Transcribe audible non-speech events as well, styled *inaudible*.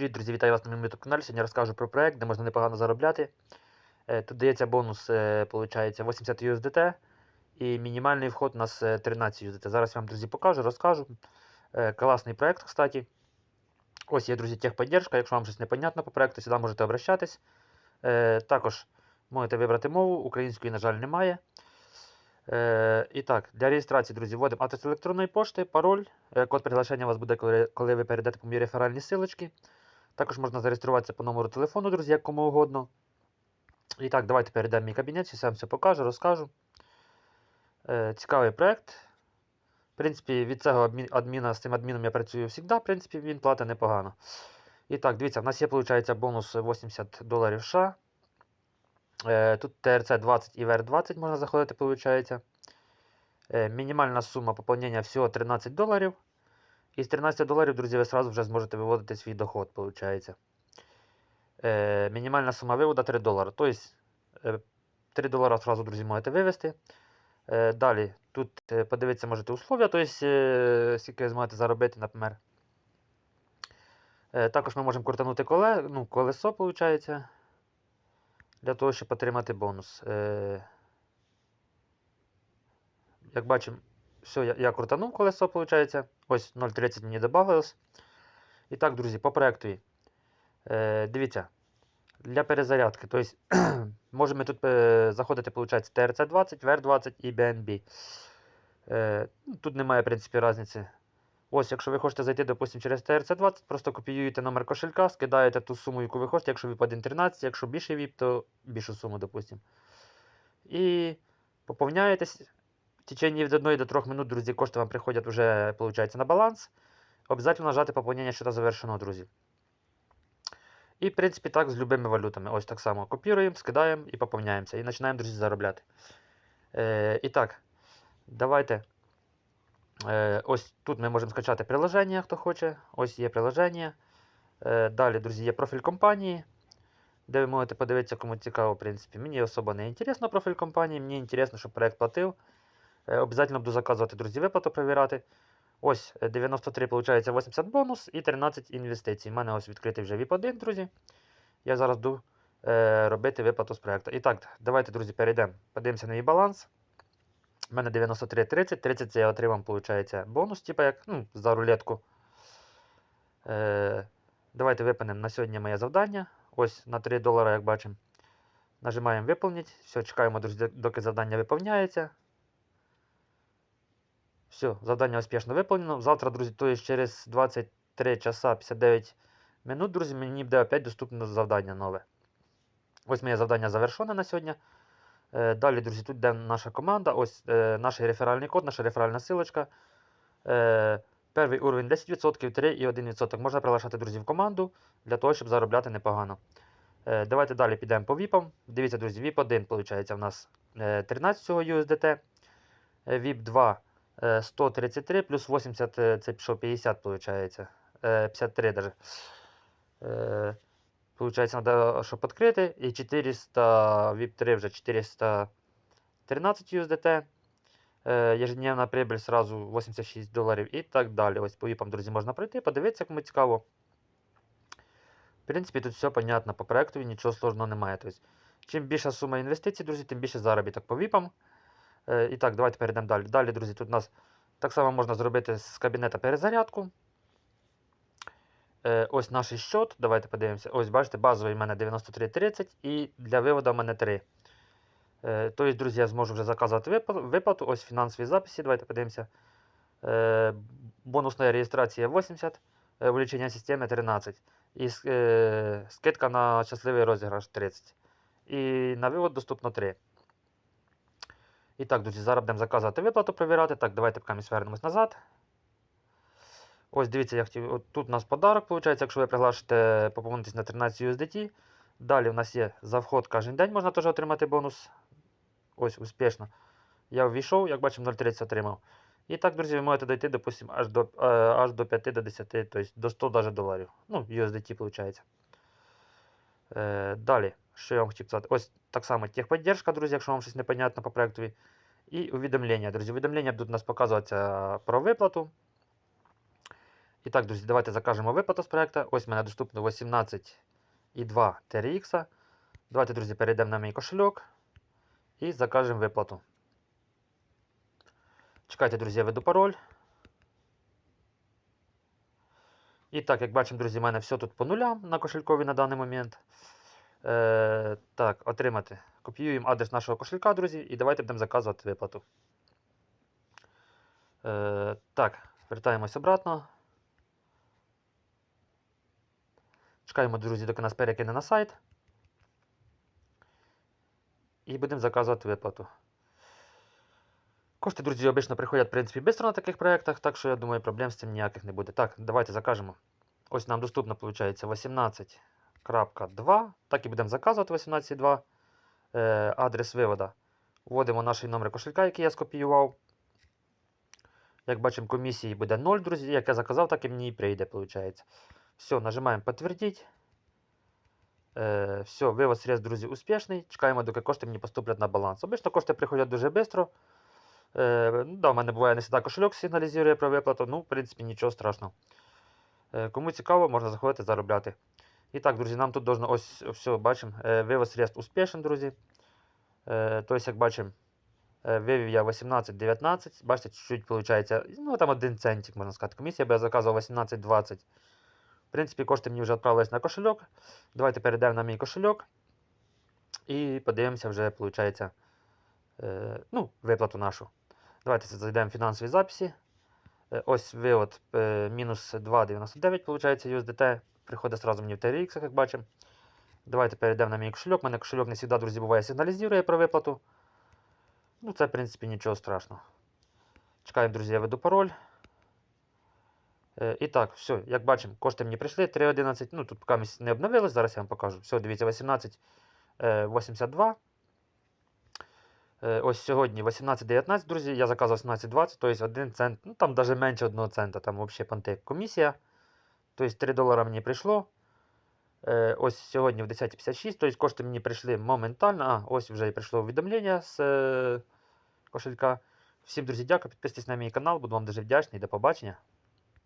Привіт, друзі, вітаю вас на моєму YouTube каналі. Сьогодні розкажу про проект, де можна непогано заробляти. Е, Тут дається бонус, е, получається, 80 USDT і мінімальний вход у нас е, 13 USDT. Зараз я вам, друзі, покажу, розкажу. Е, Класний проект, кстати. Ось є, друзі, техподдержка. Якщо вам щось непонятно по проекту, сюди можете обращатись. Е, Також можете вибрати мову, української, на жаль, немає. Е, І так, для реєстрації, друзі, вводимо адрес електронної пошти, пароль. Е, Код приглашення у вас буде, коли, ви перейдете по моїй реферальній силочці. Також можна зареєструватися по номеру телефону, друзі, як кому угодно. І так, давайте перейдемо в мій кабінет, я вам все покажу, розкажу. Е, цікавий проект. В принципі, від цього адміна, з цим адміном я працюю завжди, в принципі, він платить непогано. І так, дивіться, в нас є, виходить, бонус 80 доларів США. Е, тут TRC 20 і VR 20 можна заходити, виходить. Е, мінімальна сума поповнення всього 13 доларів. І з 13 доларів, друзі, ви сразу вже зможете виводити свій доход, виходить. Е, мінімальна сума виводу 3 долари. Тобто е, 3 долара сразу, друзі, можете вивести. Е, далі, тут е, подивитися можете условия, тобто е, скільки ви зможете заробити, наприклад. Е, також ми можемо крутанути коле, ну, колесо, виходить, для того, щоб отримати бонус. Е, як бачимо, все, я, я крутанув колесо, виходить. Ось 0,30 мені додавалось. І так, друзі, по проекту. Е, дивіться, для перезарядки. Тобто, *clears throat* можемо тут е, заходити, виходить, TRC20, VR20 і BNB. Е, ну, тут немає, в принципі, різниці. Ось, якщо ви хочете зайти, допустимо, через TRC20, просто копіюєте номер кошелька, скидаєте ту суму, яку ви хочете. Якщо VIP 1.13, якщо більше VIP, то більшу суму, допустимо. І поповняєтесь. Течение від 1 до 3 минут, друзі, кошти вам приходять вже, виходить, на баланс. Обязательно нажати поповнення счета завершено, друзі. І, в принципі, так з любими валютами. Ось так само копіруємо, скидаємо і поповняємося. І починаємо, друзі, заробляти. Е, і давайте. Е, ось тут ми можемо скачати приложення, хто хоче. Ось є приложення. Е, далі, друзі, є профіль компанії, де ви можете подивитися, кому цікаво, в принципі. Мені особо не інтересно профіль компанії, мені інтересно, щоб проект платив. Е, Обязательно буду заказувати, друзі, виплату перевіряти. Ось е, 93, виходить, 80 бонус і 13 інвестицій. У мене ось відкритий вже VIP1, друзі. Я зараз буду е, робити виплату з проекту. І так, давайте, друзі, перейдемо. Подивимося на мій баланс. У мене 93,30. 30 це я отримав, виходить, бонус, типу як ну, за рулетку. Е, давайте випинемо на сьогодні моє завдання. Ось на 3 долари, як бачимо. Нажимаємо виповнити. Все, чекаємо, друзі, доки завдання виповняється. Все, завдання успішно виповнено. Завтра, друзі, то є через 23 часа 59 минут, друзі, мені буде опять доступне завдання нове. Ось моє завдання завершене на сьогодні. Е, далі, друзі, тут йде наша команда. Ось е, наш реферальний код, наша реферальна силочка. Е, перший уровень 10%, 3 і 1%. Можна приглашати друзів в команду для того, щоб заробляти непогано. Давайте далі підемо по VIP. Дивіться, друзі, VIP 1, виходить, у нас е, 13 всього USDT. VIP 2 е, 133 плюс 80, е, це пішов 50, виходить. Е, 53 даже. Получається, треба, щоб відкрити. І 400, VIP 3 вже 413 USDT. Ежедневна прибыль сразу 86 доларів і так далі. Ось по віпам, друзі, можна пройти, подивитися, кому цікаво. В принципі, тут все понятно по проекту, нічого сложного немає. Тобто, чим більша сума інвестицій, друзі, тим більше заробіток по віпам. Е, і так, давайте перейдемо далі. Далі, друзі, тут у нас так само можна зробити з кабінета перезарядку. Е, ось наш счет. Давайте подивимося. Ось, бачите, базовий в мене 93,30 і для виводу в мене 3. Е, тобто, друзі, я зможу вже заказувати виплату. Ось фінансові записи. Давайте подивимося. Бонусна реєстрація 80, е, вилічення системи 13. І скидка на щасливий розіграш 30. І на вивод доступно 3. І так, друзі, зараз будемо заказувати виплату, перевіряти. Так, давайте поки ми звернемось назад. Ось дивіться, я хотів. От тут у нас подарок, виходить, якщо ви приглашите поповнитись на 13 USDT. Далі у нас є за вход кожен день можна теж отримати бонус. Ось, успішно. Я ввійшов, як бачимо, 0,30 отримав. І так, друзі, ви можете дойти, допустимо, аж до, е, аж до 5 до 10, тобто до 100 даже доларів. Ну, USDT виходить. Е, далі, що я вам хотів сказати? Ось так само техподдержка, друзі, якщо вам щось непонятно по проектові. І увідомлення, друзі. Увідомлення будуть у нас показуватися про виплату. І так, друзі, давайте закажемо виплату з проекту. Ось в мене доступно 18,2 TRX. Давайте, друзі, перейдемо на мій кошельок і закажемо виплату. Чекайте, друзі, я веду пароль. І так, як бачимо, друзі, в мене все тут по нулям на кошелькові на даний момент. Е, так, отримати. Копіюємо адрес нашого кошелька, друзі, і давайте будемо заказувати виплату. Е, так, вертаємось обратно. Чекаємо, друзі, доки нас перекине на сайт. І будемо заказувати виплату. Кошти, друзі, обично приходять, в принципі, швидко на таких проєктах, так що я думаю, проблем з цим ніяких не буде. Так, давайте закажемо. Ось нам доступно, виходить, 18.2. Так і будемо заказувати 18.2. Е, адрес вивода. Вводимо наш номер кошелька, який я скопіював. Як бачимо, комісії буде 0, друзі. Як я заказав, так і мені і прийде, виходить. Все, нажимаємо підтвердити. Е, все, вивод средств, друзі, успішний. Чекаємо, доки кошти мені поступлять на баланс. Обично кошти приходять дуже швидко. Е, ну, да, у мене буває не завжди кошельок сигналізує про виплату, ну, в принципі, нічого страшного. Е, кому цікаво, можна заходити заробляти. І так, друзі, нам тут должно ось все бачимо. Е, вивод средств успішний, друзі. Е, тобто, як бачимо, е, вивів я 18-19. Бачите, чуть-чуть виходить, ну там один центик, можна сказати. Комісія, бо я заказував 18-20. В принципі, кошти мені вже відправились на кошельок. Давайте перейдемо на мій кошельок. І подивимося вже, виходить, ну, виплату нашу. Давайте зайдемо в фінансові записи. Ось вивод мінус 2,99, виходить, USDT. Приходить одразу мені в TRX, як бачимо. Давайте перейдемо на мій кошельок. У мене кошельок не завжди, друзі, буває сигналізує про виплату. Ну, це, в принципі, нічого страшного. Чекаємо, друзі, я веду пароль. Е, І так, все, як бачимо, кошти мені прийшли 3.11. Ну, тут поки не обновилось, зараз я вам покажу. Все, дивіться, 18.82. Е, Ось сьогодні 18.19, друзі, я заказав 18.20, тобто 1 цент, ну там навіть менше 1 цента, там взагалі понти комісія. Тобто 3 долара мені прийшло. Е, Ось сьогодні в 10.56, тобто кошти мені прийшли моментально. А, ось вже і прийшло повідомлення з е, кошелька. Всім, друзі, дякую, підписуйтесь на мій канал, буду вам дуже вдячний. До побачення.